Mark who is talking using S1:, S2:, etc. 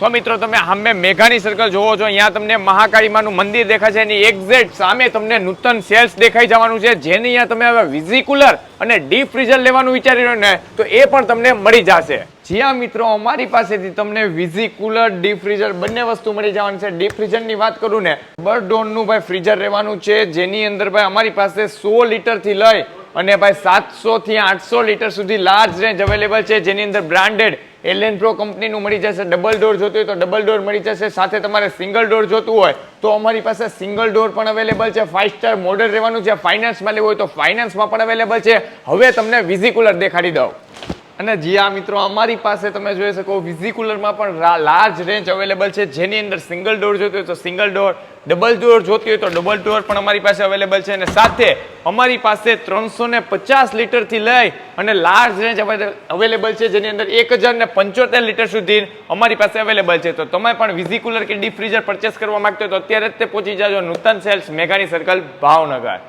S1: તો મિત્રો, તમે સામે મેઘાણી સર્કલ જોવો છો. અહીંયા તમને મહાકાળીમાનું મંદિર દેખાય છે. એની એક્ઝેક્ટ સામે તમને નૂતન સેલ્સ દેખાઈ જવાનું છે. જેની અહીંયા તમે હવે વિઝિકુલર અને ડીપ ફ્રીઝર લેવાનું વિચારી રહ્યો ને, તો એ પણ તમને મળી જશે. જ્યાં મિત્રો, અમારી પાસેથી તમને વિઝિકુલર ડીપ ફ્રીઝર બંને વસ્તુ મળી જવાની છે. ડીપ ફ્રીઝરની વાત કરું ને બર ડોનનું ભાઈ ફ્રીઝર રહેવાનું છે. જેની અંદર ભાઈ અમારી પાસે સો લીટરથી લઈ અને ભાઈ સાતસોથી આઠસો લીટર સુધી લાર્જ રેન્જ અવેલેબલ છે. જેની અંદર બ્રાન્ડેડ એલેન પ્રો કંપનીનું મળી જશે ડબલ ડોર જોતું હોય તો ડબલ ડોર મળી જશે. સાથે તમારે સિંગલ ડોર જોતું હોય તો અમારી પાસે સિંગલ ડોર પણ અવેલેબલ છે. ફાઇવ સ્ટાર મોડલ રહેવાનું છે. ફાઇનાન્સમાં લેવું હોય તો ફાઇનાન્સમાં પણ અવેલેબલ છે. હવે તમને વિઝિકુલર દેખાડી દઉં. અને જી આ મિત્રો, અમારી પાસે તમે જોઈ શકો વિઝિક્યુલરમાં પણ લાર્જ રેન્જ અવેલેબલ છે. જેની અંદર સિંગલ ડોર જોતી હોય તો સિંગલ ડોર ડબલ ડોર જોતી હોય તો ડબલ ડોર પણ અમારી પાસે અવેલેબલ છે. અને સાથે અમારી પાસે ત્રણસો ને પચાસ લીટરથી લઈ અને લાર્જ રેન્જ અવેલેબલ છે, જેની અંદર એક હજાર ને પંચોતેર લીટર સુધી અમારી પાસે અવેલેબલ છે. તો તમે પણ વિઝિકુલર કે ડીપ ફ્રીઝર પરચેસ કરવા માંગતો હોય તો અત્યારે જ તે પહોંચી જાજો. નૂતન સેલ્સ મેઘાણી સર્કલ, ભાવનગર.